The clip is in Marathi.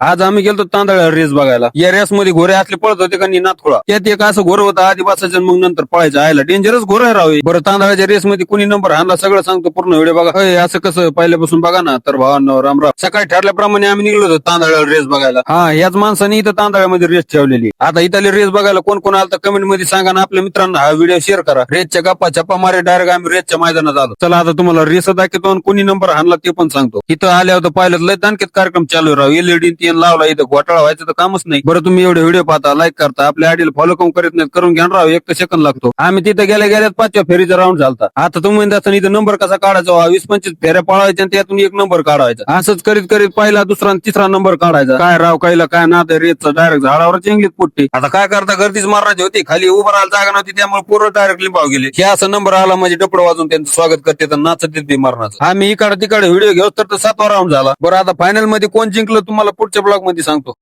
आज आम्ही गेलो तांदळावर रेस बघायला. या रेस मध्ये घोरे असले पळत होते का नाथखोळा त्यात एक असं घोर होतं आधी बसायचं मग नंतर पळायचं. आयला डेंजरस घोर आहे राव हे. बरं तांदळाच्या रेस मध्ये कुणी नंबर आणला सगळं सांगतो पूर्ण व्हिडिओ बघा. असं कसं पहिल्यापासून बघा ना. तर भावांना रामराव सकाळी ठरल्याप्रमाणे आम्ही निघलो होतो तांदळावर रेस बघायला. हा याच माणसाने इथं तांदळामध्ये रेस ठेवलेली. आता इथली रेस बघायला कोण कोण आलं तर कमेंटमध्ये सांगा ना आपल्या मित्रांना. हा व्हिडिओ शेअर करा. रेसच्या गप्पा छप्पा मारे डायरेक्ट आम्ही रेसच्या मैदानात आलो. चला आता तुम्हाला रेस दाखवतो कोणी नंबर आणला ते पण सांगतो. इथं आल्या होतं पाहिलं लय दानकेत कार्यक्रम चालू राहू एलईडी तीन लावला इथं घोटाळा व्हायचं तर कामच नाही. बरं तुम्ही एवढे व्हिडिओ पाहता लाईक करता आपल्या आडीला फॉलो कम करीत नाहीत करून घेणार राहू राव एक तर सेकंद लागतो. आम्ही तिथे गेल्या गेल्यात पाचव्या फेरीचा राऊंड झालता. आता तुम्ही म्हणता इथं नंबर कसा काढायचा? वा? वीस पंचवीस फेऱ्या पळायच्या आणि त्यातून एक नंबर काढायचा. असंच करीत करीत पहिला दुसरा तिसरा नंबर काढायचा. काय राव काहीला काय ना रेतचा डायरेक्ट झाडावर चिंगलीत पुट्टी. आता काय करता गर्दीच मारायची होती. खाली उभं राहायला जागा नव्हती त्यामुळे पूर्ण डायरेक्ट लिंबाव गेले. हे असं नंबर आला म्हणजे डपड वाजून त्यांचं स्वागत करते तर नाचत येते मारण्याचं. आम्ही इकडे तिकडे व्हिडिओ घेऊ तर सातवा राऊंड झाला. बरं आता फायनलमध्ये कोण जिंकलं तुम्हाला पुढच्या ब्लॉगमध्ये सांगतो.